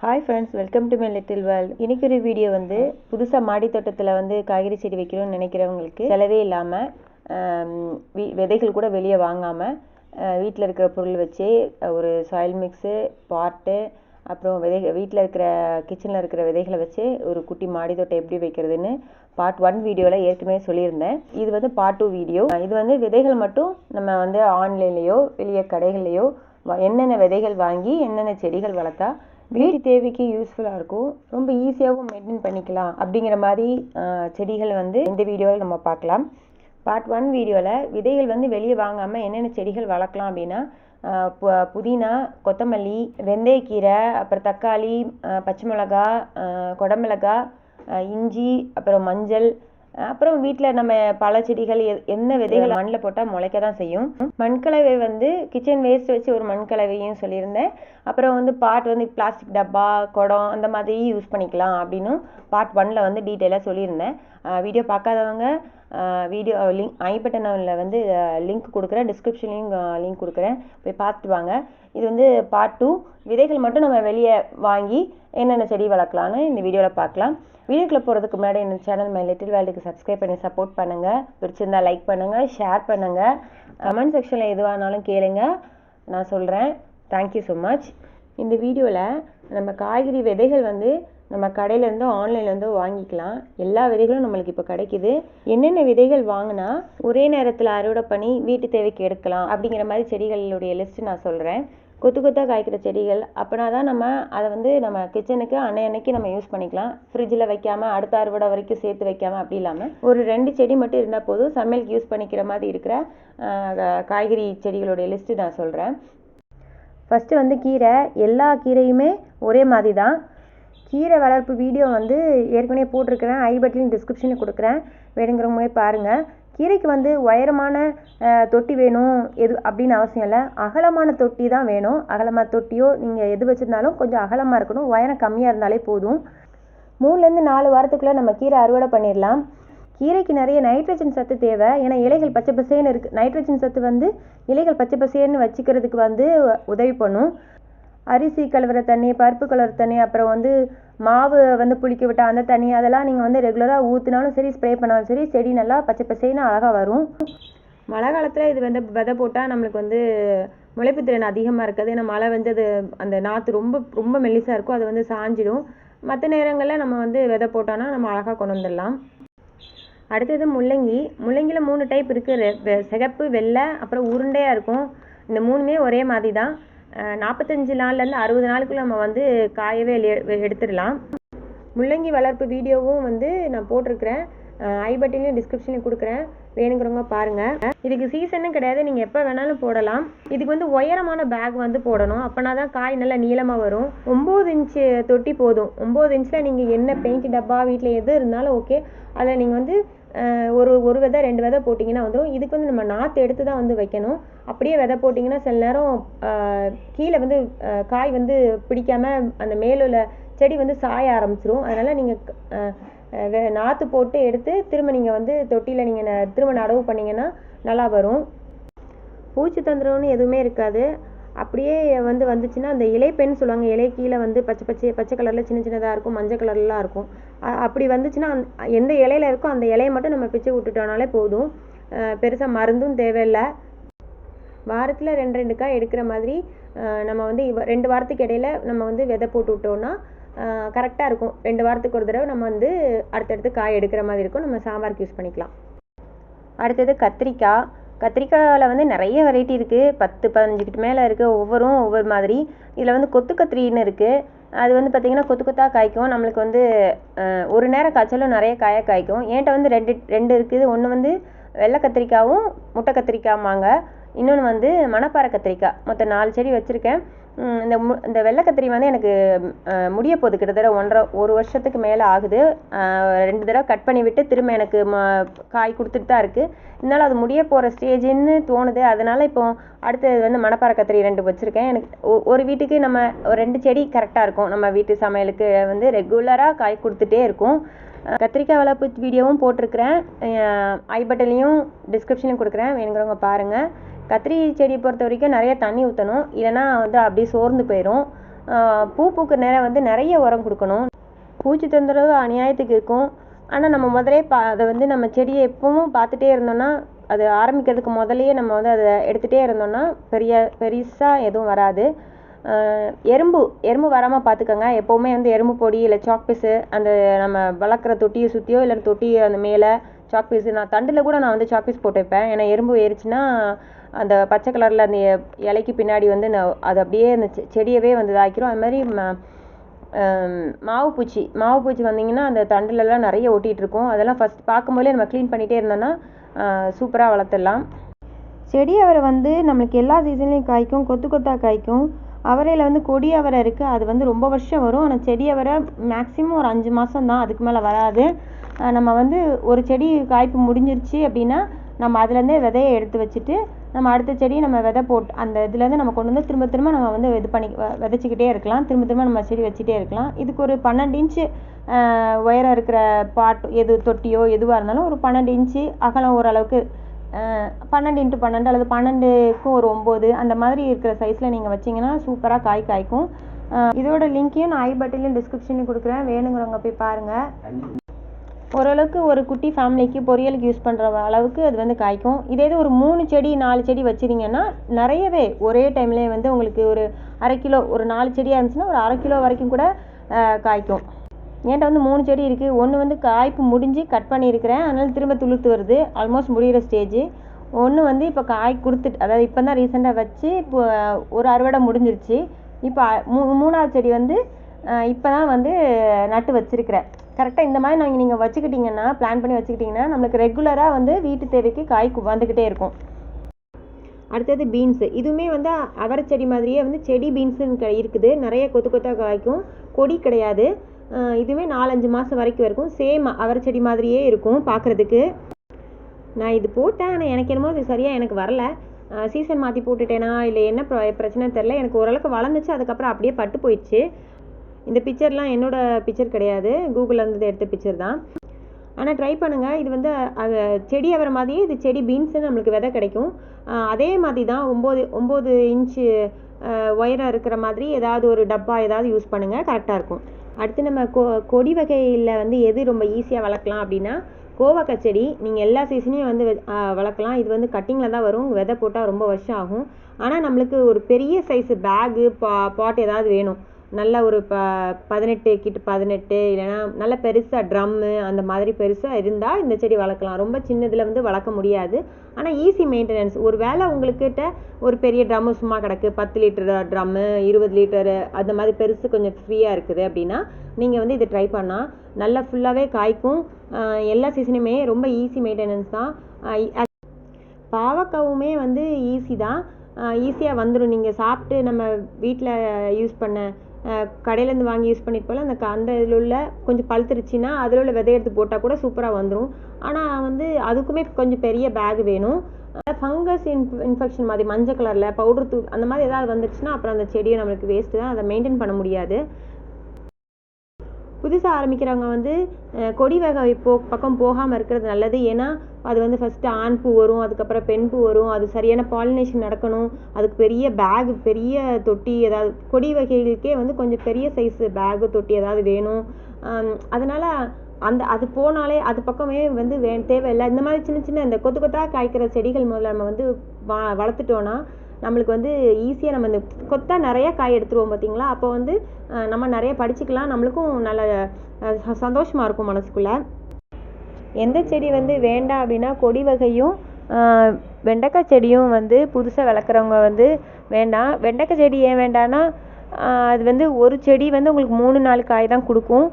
Hi friends welcome to my little world இன்னைக்கு ஒரு video வந்து புதுசாக மாடி தோட்டத்தில் வந்து காய்கறி செடி வைக்கணும்னு நினைக்கிறவங்களுக்கு செலவே இல்லாமல் விதைகள் கூட வெளியே வாங்காமல் வீட்டில் இருக்கிற பொருள் வச்சு ஒரு சாயில் மிக்ஸு பாட்டு அப்புறம் விதை வீட்டில் இருக்கிற கிச்சனில் இருக்கிற விதைகளை வச்சு ஒரு குட்டி மாடி தோட்டம் எப்படி வைக்கிறதுன்னு பார்ட் ஒன் வீடியோவில் ஏற்கனவே சொல்லியிருந்தேன். இது வந்து பார்ட் டூ வீடியோ இது வந்து விதைகள் மட்டும் நம்ம வந்து ஆன்லைன்லேயோ வெளியே கடைகள்லையோ வ- என்னென்ன விதைகள் வாங்கி என்னென்ன செடிகள் வளர்த்தா வீட்டு தேவைக்கு யூஸ்ஃபுல்லாக இருக்கும் ரொம்ப ஈஸியாகவும் மெயின்டைன் பண்ணிக்கலாம் அப்படிங்கிற மாதிரி செடிகள் வந்து இந்த வீடியோவில் நம்ம பார்க்கலாம். பார்ட் ஒன் வீடியோவில் விதைகள் வந்து வெளியே வாங்காமல் என்னென்ன செடிகள் வளர்க்கலாம் அப்படின்னா பு- புதினா கொத்தமல்லி வெந்தயக்கீரை அப்புறம் தக்காளி பச்சை மிளகா கொடமிளகா இஞ்சி அப்புறம் மஞ்சள் அப்புறம் வீட்டில் நம்ம பல செடிகள் என்ன விதைகள் மண்ணில் போட்டால் முளைக்க தான் செய்யும். மண்கலவை வந்து கிச்சன் வேஸ்ட் வச்சு ஒரு மண்கலவையும் சொல்லியிருந்தேன். அப்புறம் வந்து பார்ட் வந்து பிளாஸ்டிக் டப்பா குடம் அந்த மாதிரி யூஸ் பண்ணிக்கலாம் அப்படின்னும் பார்ட் ஒன்ல வந்து டீட்டெயிலாக சொல்லியிருந்தேன். வீடியோ பார்க்காதவங்க வீடியோ லிங்க் ஐ பட்டனில் வந்து லிங்க் கொடுக்குறேன். டிஸ்கிரிப்ஷன்லேயும் லிங்க் கொடுக்குறேன். போய் பார்த்துட்டு வாங்க. இது வந்து பார்ட் டூ விதைகள் மட்டும் நம்ம வெளியே வாங்கி என்னென்ன செடி வளர்க்கலான்னு இந்த வீடியோவில் பார்க்கலாம். வீடியோக்குள்ள போகிறதுக்கு முன்னாடி என்ன சேனல் மை லிட்டில் வேலுக்கு சப்ஸ்கிரைப் பண்ணி சப்போர்ட் பண்ணுங்கள் பிடிச்சிருந்தா லைக் பண்ணுங்கள் ஷேர் பண்ணுங்கள் கமெண்ட் செக்ஷனில் எதுவானாலும் கேளுங்க. நான் சொல்கிறேன் தேங்க்யூ ஸோ மச் இந்த வீடியோவில் நம்ம காய்கறி விதைகள் வந்து நம்ம கடையிலேருந்தோ ஆன்லைன்லேருந்தோ வாங்கிக்கலாம். எல்லா விதைகளும் நம்மளுக்கு இப்போ கிடைக்குது. என்னென்ன விதைகள் வாங்கினா ஒரே நேரத்தில் அறுவடை பண்ணி வீட்டு தேவைக்கு எடுக்கலாம் அப்படிங்கிற மாதிரி செடிகளுடைய லிஸ்ட்டு நான் சொல்கிறேன் கொத்து கொத்தாக காய்க்கிற செடிகள். அப்படின்னா தான் நம்ம அதை வந்து நம்ம கிச்சனுக்கு அன்னைக்கு நம்ம யூஸ் பண்ணிக்கலாம். ஃப்ரிட்ஜில் வைக்காமல் அடுத்த அறுவடை வரைக்கும் சேர்த்து வைக்காம அப்படி இல்லாமல் ஒரு ரெண்டு செடி மட்டும் இருந்தால் போதும். சமையலுக்கு யூஸ் பண்ணிக்கிற மாதிரி இருக்கிற காய்கறி செடிகளுடைய லிஸ்ட்டு நான் சொல்கிறேன் ஃபஸ்ட்டு வந்து கீரை. எல்லா கீரையுமே ஒரே மாதிரி தான். கீரை வளர்ப்பு வீடியோ வந்து ஏற்கனவே போட்டிருக்கிறேன். ஐ பட்டிலையும் டிஸ்கிரிப்ஷனில் கொடுக்குறேன். வேணுங்கிறவங்க போய் பாருங்கள் கீரைக்கு வந்து உயரமான தொட்டி வேணும் எது அப்படின்னு அவசியம் இல்லை. அகலமான தொட்டி தான் வேணும். அகலமான தொட்டியோ நீங்கள் எது வச்சுருந்தாலும் கொஞ்சம் அகலமாக இருக்கணும். உயரம் கம்மியாக இருந்தாலே போதும். மூணுலேருந்து நாலு வாரத்துக்குள்ளே நம்ம கீரை அறுவடை பண்ணிடலாம். கீரைக்கு நிறைய நைட்ரஜன் சத்து தேவை. ஏன்னா இலைகள் பச்சை பசேன்னு இருக்குது நைட்ரஜன் சத்து வந்து இலைகள் பச்சை பசேன்னு வச்சுக்கிறதுக்கு வந்து உதவி பண்ணும். அரிசி கழுவுற தண்ணி பருப்பு கழுவுற தண்ணி அப்புறம் வந்து மாவு வந்து புளிக்க விட்டால் அந்த தண்ணி அதெல்லாம் நீங்கள் வந்து ரெகுலராக ஊற்றினாலும் சரி ஸ்ப்ரே பண்ணாலும் சரி செடி நல்லா பச்சை பசேன்னு அழகாக வரும். மழை காலத்தில் இது வந்து விதை போட்டால் நம்மளுக்கு வந்து முளைப்பு திறன் அதிகமாக இருக்காது. ஏன்னா மழை வந்து அது அந்த நாற்று ரொம்ப ரொம்ப மெல்லிசாக இருக்கும். அது வந்து சாஞ்சிடும். மற்ற நேரங்களில் நம்ம வந்து விதை போட்டோன்னா நம்ம அழகாக கொண்டு வந்துடலாம். அடுத்தது முள்ளங்கி. முள்ளங்கியில் மூணு டைப் இருக்குது சிகப்பு வெள்ளை அப்புறம் உருண்டையாக இருக்கும். இந்த மூணுமே ஒரே மாதிரி தான். நாற்பத்தஞ்சு நாள்லேருந்து அறுபது நாளுக்குள்ள நம்ம வந்து காயவே எடுத்துடலாம். முள்ளங்கி வளர்ப்பு வீடியோவும் வந்து நான் போட்டிருக்கிறேன். ஐ பட்டிலையும் டிஸ்கிரிப்ஷன்லையும் கொடுக்குறேன். வேணுங்கிறவங்க பாருங்கள் இதுக்கு சீசனும் கிடையாது. நீங்கள் எப்போ வேணாலும் போடலாம். இதுக்கு வந்து உயரமான பேக் வந்து போடணும். அப்போனா தான் காய் நல்லா நீளமாக வரும். ஒம்பது இன்ச்சு தொட்டி போதும். ஒம்பது இன்ச்சில் நீங்கள் என்ன பெயிண்ட் டப்பா வீட்டில் எது இருந்தாலும் ஓகே அதில் நீங்கள் வந்து ஒரு ஒரு விதை ரெண்டு விதை போட்டிங்கன்னா வந்துடும் இதுக்கு வந்து நம்ம நாற்று எடுத்து தான் வந்து வைக்கணும். அப்படியே விதை போட்டிங்கன்னா சில நேரம் கீழே வந்து காய் வந்து பிடிக்காம அந்த மேலுள்ள செடி வந்து சாய ஆரம்பிச்சிரும். அதனால் நீங்கள் நாற்று போட்டு எடுத்து திரும்ப நீங்கள் வந்து தொட்டியில் நீங்கள் திரும்ப நடவு பண்ணிங்கன்னா நல்லா வரும். பூச்சி தொந்தரவுன்னு எதுவுமே இருக்காது. அப்படியே வந்து வந்துச்சுன்னா அந்த இலைப்பெண் சொல்லுவாங்க இலை கீழே வந்து பச்சை பச்சை பச்சை கலரில் சின்ன சின்னதாக இருக்கும் மஞ்சள் கலர்லாம் இருக்கும். அப்படி வந்துச்சுன்னா அந் எந்த இலையில இருக்கோ அந்த இலையை மட்டும் நம்ம பிச்சு விட்டுட்டோம்னாலே போதும். பெருசாக மருந்தும் தேவையில்லை. வாரத்தில் ரெண்டு ரெண்டு காய் எடுக்கிற மாதிரி நம்ம வந்து ரெண்டு வாரத்துக்கு இடையில நம்ம வந்து விதை போட்டு விட்டோம்னா கரெக்டாக இருக்கும். ரெண்டு வாரத்துக்கு ஒரு தடவை நம்ம வந்து அடுத்தடுத்து காய் எடுக்கிற மாதிரி இருக்கும். நம்ம சாம்பாருக்கு யூஸ் பண்ணிக்கலாம். அடுத்தது கத்திரிக்காய். கத்திரிக்காயில் வந்து நிறைய வெரைட்டி இருக்குது பத்து பதினஞ்சுக்கிட்ட மேலே இருக்குது ஒவ்வொரும் ஒவ்வொரு மாதிரி. இதில் வந்து கொத்து கத்திரின்னு இருக்குது அது வந்து பார்த்திங்கன்னா கொத்து கொத்தாக காய்க்கும். நம்மளுக்கு வந்து ஒரு நேரம் காய்ச்சாலும் நிறைய காய காய்க்கும். என்கிட்ட வந்து ரெண்டு ரெண்டு இருக்குது. ஒன்று வந்து வெள்ளை கத்திரிக்காவும் முட்டை கத்திரிக்காய்மாங்க இன்னொன்று வந்து மணப்பாறை கத்திரிக்காய். மொத்தம் நாலு செடி வச்சுருக்கேன். இந்த மு இந்த வெள்ளை கத்திரி வந்து எனக்கு முடிய போகுது. கிட்டத்தட்ட ஒன்றரை ஒரு வருஷத்துக்கு மேலே ஆகுது. ரெண்டு தடவை கட் பண்ணி விட்டு திரும்ப எனக்கு ம காய் கொடுத்துட்டு தான் இருக்குது இருந்தாலும் அது முடிய போகிற ஸ்டேஜுன்னு தோணுது. அதனால் இப்போ அடுத்தது வந்து மணப்பாறை கத்திரி ரெண்டு வச்சுருக்கேன். எனக்கு ஒ- ஒரு வீட்டுக்கு நம்ம ஒரு ரெண்டு செடி கரெக்டாக இருக்கும். நம்ம வீட்டு சமையலுக்கு வந்து ரெகுலராக காய் கொடுத்துட்டே இருக்கும். கத்திரிக்காய் வளர்ப்பு வீடியோவும் போட்டிருக்கிறேன். ஐ பட்டன்லேயும் டிஸ்கிரிப்ஷன்லையும் கொடுக்குறேன். வேணுங்கிறவங்க பாருங்கள் கத்திரி செடியை பொறுத்த வரைக்கும் நிறைய தண்ணி ஊற்றணும் இல்லைன்னா வந்து அப்படியே சோர்ந்து போயிடும் பூ பூக்கிற நேரம் வந்து நிறைய உரம் கொடுக்கணும். பூச்சி தொந்தரவு அநியாயத்துக்கு இருக்கும். ஆனால் நம்ம முதலே பா அதை வந்து நம்ம செடியை எப்பவும் பார்த்துட்டே இருந்தோம்னா அது ஆரம்பிக்கிறதுக்கு முதலையே நம்ம வந்து அதை எடுத்துகிட்டே இருந்தோம்னா பெரிய பெருசாக எதுவும் வராது. எறும்பு எறும்பு வராமல் பார்த்துக்கோங்க. எப்போவுமே வந்து எறும்பு பொடி இல்லை சாக் பீஸு அந்த நம்ம வளர்க்குற தொட்டியை சுற்றியோ இல்லை தொட்டி அந்த மேலே சாக் பீஸு நான் தண்டில் கூட நான் வந்து சாக் பீஸ் போட்டு வைப்பேன். ஏன்னா எறும்பு ஏறிச்சுன்னா அந்த பச்சை கலரில் அந்த இலைக்கு பின்னாடி வந்து நான் அது அப்படியே அந்த செ- செடியவே வந்து இதாக்கிரும். அது மாதிரி ம- மாவு பூச்சி. மாவு பூச்சி வந்தீங்கன்னா அந்த தண்டுலலாம் நிறைய ஒட்டிகிட்டு இருக்கும் அதெல்லாம் ஃபஸ்ட் பார்க்கும்போதே நம்ம க்ளீன் பண்ணிகிட்டே இருந்தோன்னா சூப்பராக வளர்த்துடலாம். செடி அவரை வந்து நம்மளுக்கு எல்லா சீசன்லேயும் காய்க்கும். கொத்து கொத்தாக காய்க்கும். அவரையில் வந்து கொடி அவரை இருக்குது அது வந்து ரொம்ப வருஷம் வரும். ஆனால் செடி அவரை மேக்ஸிமம் ஒரு அஞ்சு மாதம் தான். அதுக்கு மேலே வராது. நம்ம வந்து ஒரு செடி காய்ப்பு முடிஞ்சிருச்சு அப்படின்னா நம்ம அதுலேருந்தே விதையை எடுத்து வச்சுட்டு நம்ம அடுத்த செடியை நம்ம விதை போட்டு அந்த இதுலேருந்து நம்ம கொண்டு வந்து திரும்ப திரும்ப நம்ம வந்து இது பண்ணி விதைச்சிக்கிட்டே இருக்கலாம். திரும்ப திரும்ப நம்ம செடி வச்சுட்டே இருக்கலாம். இதுக்கு ஒரு பன்னெண்டு இன்ச்சு உயரம் இருக்கிற பாட் எது தொட்டியோ எதுவாக இருந்தாலும் ஒரு பன்னெண்டு இன்ச்சு அகலம் ஓரளவுக்கு பன்னெண்டு இன்ட்டு பன்னெண்டு அல்லது பன்னெண்டுக்கும் ஒரு ஒம்பது அந்த மாதிரி இருக்கிற சைஸில் நீங்கள் வச்சிங்கன்னா சூப்பராக காய் காய்க்கும். இதோட லிங்க்கையும் நான் ஐ பட்டிலையும் டிஸ்கிரிப்ஷன்லையும் கொடுக்குறேன். வேணுங்கிறவங்க போய் பாருங்கள் ஓரளவுக்கு ஒரு குட்டி ஃபேமிலிக்கு பொரியலுக்கு யூஸ் பண்ணுற அளவுக்கு அது வந்து காய்க்கும். இதே இது ஒரு மூணு செடி நாலு செடி வச்சிருங்கன்னா நிறையவே ஒரே டைம்லேயே வந்து உங்களுக்கு ஒரு அரை கிலோ ஒரு நாலு செடியாக இருந்துச்சுன்னா ஒரு அரை கிலோ வரைக்கும் கூட காய்க்கும். என்கிட்ட வந்து மூணு செடி இருக்குது ஒன்று வந்து காய்ப்பு முடிஞ்சு கட் பண்ணியிருக்கிறேன். அதனால திரும்ப துளுத்து வருது. ஆல்மோஸ்ட் முடிகிற ஸ்டேஜ் ஒன்று வந்து இப்போ காய் கொடுத்துட்டு அதாவது இப்போ தான் ரீசெண்டாக வச்சு இப்போ ஒரு அறுவடை முடிஞ்சிருச்சு. இப்போ மூ மூணாவது செடி வந்து இப்போ தான் வந்து நட்டு வச்சுருக்கிறேன். கரெக்டாக இந்த மாதிரி நாங்கள் நீங்கள் வச்சுக்கிட்டிங்கன்னா பிளான் பண்ணி வச்சுக்கிட்டிங்கன்னா நம்மளுக்கு ரெகுலராக வந்து வீட்டு தேவைக்கு காய் வந்துக்கிட்டே இருக்கும். அடுத்தது பீன்ஸு இதுவுமே வந்து அவரை செடி மாதிரியே வந்து செடி பீன்ஸுன்னு இருக்குது. நிறைய கொத்து கொத்தாக காய்க்கும். கொடி கிடையாது. இதுவுமே நாலஞ்சு மாதம் வரைக்கும் இருக்கும். சேம் அவரை செடி மாதிரியே இருக்கும் பார்க்குறதுக்கு நான் இது போட்டேன் ஆனால் எனக்கு என்னமோ இது சரியாக எனக்கு வரல. சீசன் மாற்றி போட்டுட்டேனா இல்லை என்ன ப்ர- பிரச்சனை தெரில எனக்கு ஓரளவுக்கு வளர்ந்துச்சு. அதுக்கப்புறம் அப்படியே பட்டு போயிடுச்சு. இந்த பிக்சர்லாம் என்னோடய பிக்சர் கிடையாது. கூகுளிலேருந்து எடுத்த பிக்சர் தான். ஆனால் ட்ரை பண்ணுங்கள் இது வந்து அது செடி அவரை மாதிரியே இது செடி பீன்ஸு நம்மளுக்கு விதை கிடைக்கும். அதே மாதிரி தான் ஒம்பது ஒம்பது இன்ச்சு ஒயராக இருக்கிற மாதிரி ஏதாவது ஒரு டப்பா ஏதாவது யூஸ் பண்ணுங்கள் கரெக்டாக இருக்கும். அடுத்து நம்ம கொ கொடி வகையில் வந்து எது ரொம்ப ஈஸியாக வளர்க்கலாம் அப்படின்னா கோவக்காய் செடி. நீங்கள் எல்லா சீசனையும் வந்து வளர்க்கலாம். இது வந்து கட்டிங்கில் தான் வரும். விதை போட்டால் ரொம்ப வருஷம் ஆகும். ஆனால் நம்மளுக்கு ஒரு பெரிய சைஸு பேகு பா பாட் ஏதாவது வேணும். நல்ல ஒரு ப பதினெட்டு கிட்ட பதினெட்டு இல்லைன்னா நல்ல பெருசாக ட்ரம்மு அந்த மாதிரி பெருசாக இருந்தால் இந்த செடி வளர்க்கலாம். ரொம்ப சின்னதில் வந்து வளர்க்க முடியாது. ஆனால் ஈஸி மெயின்டெனன்ஸ் ஒரு வேளை உங்களுக்கிட்ட ஒரு பெரிய ட்ரம்மு சும்மா கிடக்கு. பத்து லிட்டர் ட்ரம்மு இருபது லிட்டரு அந்த மாதிரி பெருசு கொஞ்சம் ஃப்ரீயாக இருக்குது அப்படின்னா நீங்கள் வந்து இதை ட்ரை பண்ணால் நல்லா ஃபுல்லாகவே காய்க்கும். எல்லா சீசனுமே ரொம்ப ஈஸி மெயின்டெனன்ஸ் தான். ஆஹ் பாவக்காவுமே வந்து ஈஸி தான். ஈஸியாக வந்துடும் நீங்கள் சாப்பிட்டு நம்ம வீட்டில் யூஸ் பண்ண கடையிலேருந்து வாங்கி யூஸ் பண்ணிட்டு போல அந்த அந்த இதில் உள்ள கொஞ்சம் பழுத்துருச்சுன்னா அதில் உள்ள விதை எடுத்து போட்டால் கூட சூப்பராக வந்துடும் ஆனால் வந்து அதுக்குமே கொஞ்சம் பெரிய பேக் வேணும். ஃபங்கஸ் இன் இன்ஃபெக்ஷன் மாதிரி மஞ்சள் கலரில் பவுடர் தூ அந்த மாதிரி ஏதாவது வந்துருச்சுன்னா அப்புறம் அந்த செடியை நம்மளுக்கு வேஸ்ட்டு தான். அதை மெயின்டைன் பண்ண முடியாது. புதுசாக ஆரம்பிக்கிறவங்க வந்து கொடி வகை போ பக்கம் போகாமல் இருக்கிறது நல்லது. ஏன்னா அது வந்து ஃபஸ்ட்டு ஆண் பூ வரும் அதுக்கப்புறம் பெண் பூ வரும். அது சரியான பாலினேஷன் நடக்கணும். அதுக்கு பெரிய பேக் பெரிய தொட்டி ஏதாவது கொடி வகைகளுக்கே வந்து கொஞ்சம் பெரிய சைஸ் பேகு தொட்டி ஏதாவது வேணும். அதனால் அந்த அது போனாலே அது பக்கமே வந்து வே தேவையில்லை. இந்த மாதிரி சின்ன சின்ன இந்த கொத்து கொத்தாக காய்க்கிற செடிகள் முதல்ல நம்ம வந்து வ வளர்த்துட்டோன்னா நம்மளுக்கு வந்து ஈஸியாக நம்ம இந்த கொத்தா நிறைய காய் எடுத்துருவோம் பார்த்தீங்களா அப்போ வந்து நம்ம நிறைய படிச்சுக்கலாம். நம்மளுக்கும் நல்ல சந்தோஷமாக ச- இருக்கும் மனசுக்குள்ள. எந்த செடி வந்து வேண்டாம் அப்படின்னா கொடி வகையும் வெண்டைக்காய் செடியும் வந்து புதுசாக வளர்க்குறவங்க வந்து வேண்டாம். வெண்டைக்காய் செடி ஏன் வேண்டாம்னா அது வந்து ஒரு செடி வந்து உங்களுக்கு மூணு நாலு காய் தான் கொடுக்கும்.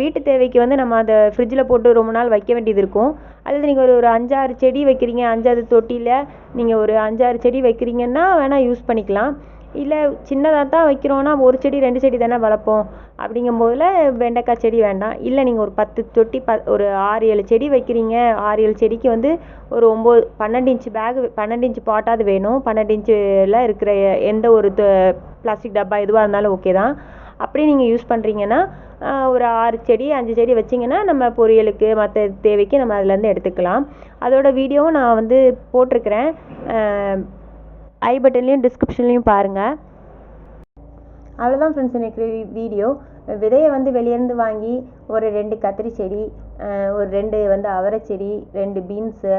வீட்டு தேவைக்கு வந்து நம்ம அதை ஃப்ரிட்ஜில் போட்டு ரொம்ப நாள் வைக்க வேண்டியது இருக்கும். அல்லது நீங்கள் ஒரு ஒரு அஞ்சாறு செடி வைக்கிறீங்க அஞ்சாறு தொட்டியில் நீங்கள் ஒரு அஞ்சாறு செடி வைக்கிறீங்கன்னா வேணால் யூஸ் பண்ணிக்கலாம். இல்லை சின்னதாக தான் வைக்கிறோன்னா ஒரு செடி ரெண்டு செடி தானே வளர்ப்போம். அப்படிங்கும்போதில் வெண்டைக்காய் செடி வேண்டாம். இல்லை நீங்கள் ஒரு பத்து தொட்டி ப ஒரு ஆறு ஏழு செடி வைக்கிறீங்க. ஆறு ஏழு செடிக்கு வந்து ஒரு ஒம்பது பன்னெண்டு இன்ச்சு பேகு பன்னெண்டு இன்ச்சு பாட்டாவது வேணும். பன்னெண்டு இன்ச்சில் இருக்கிற எந்த ஒரு பிளாஸ்டிக் டப்பா எதுவாக இருந்தாலும் ஓகே தான். அப்படி நீங்கள் யூஸ் பண்ணுறீங்கன்னா ஒரு ஆறு செடி அஞ்சு செடி வச்சிங்கன்னா நம்ம பொரியலுக்கு மற்ற தேவைக்கு நம்ம அதுலேருந்து எடுத்துக்கலாம். அதோட வீடியோவும் நான் வந்து போட்டிருக்கிறேன். ஐ பட்டன்லேயும் டிஸ்கிரிப்ஷன்லேயும் பாருங்கள் அவ்வளோதான் ஃப்ரெண்ட்ஸ் எனக்கு வீடியோ. விதையை வந்து வெளியேருந்து வாங்கி ஒரு ரெண்டு கத்திரி செடி ஒரு ரெண்டு வந்து அவரை செடி ரெண்டு பீன்ஸு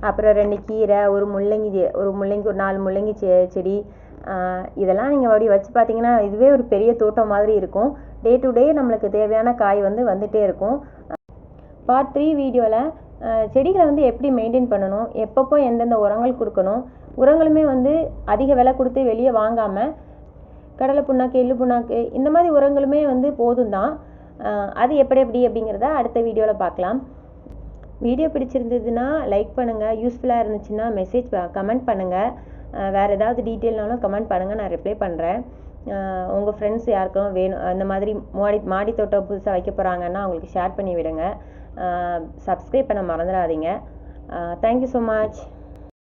அப்புறம் ரெண்டு கீரை ஒரு முள்ளங்கி செ- ஒரு முள்ளங்கி ஒரு நாலு முள்ளங்கி செ செடி இதெல்லாம் நீங்கள் அப்படி வச்சு பார்த்தீங்கன்னா இதுவே ஒரு பெரிய தோட்டம் மாதிரி இருக்கும். டே டு டே நம்மளுக்கு தேவையான காய் வந்து வந்துகிட்டே இருக்கும். பார்ட் த்ரீ வீடியோவில் செடிகளை வந்து எப்படி மெயின்டைன் பண்ணணும்? எப்பப்போ எந்தெந்த உரங்கள் கொடுக்கணும்? உரங்களுமே வந்து அதிக விலை கொடுத்து வெளியே வாங்காமல் கடலை புண்ணாக்கு எள்ளு புண்ணாக்கு இந்த மாதிரி உரங்களுமே வந்து போதும் தான். அது எப்படி எப்படி அப்படிங்கிறத அடுத்த வீடியோவில் பார்க்கலாம் வீடியோ பிடிச்சிருந்ததுன்னா லைக் பண்ணுங்கள் யூஸ்ஃபுல்லாக இருந்துச்சுன்னா மெசேஜ் கமெண்ட் பண்ணுங்கள் வேறு ஏதாவது டீட்டெயில்னாலும் கமெண்ட் பண்ணுங்கள் நான் ரிப்ளை பண்ணுறேன் உங்கள் ஃப்ரெண்ட்ஸ் யாருக்கும் வேணும் அந்த மாதிரி மாடி மாடி தோட்டம் புதுசாக வைக்க போகிறாங்கன்னா அவங்களுக்கு ஷேர் பண்ணி விடுங்க. சப்ஸ்கிரைப் பண்ண மறந்துடாதீங்க. Thank you so much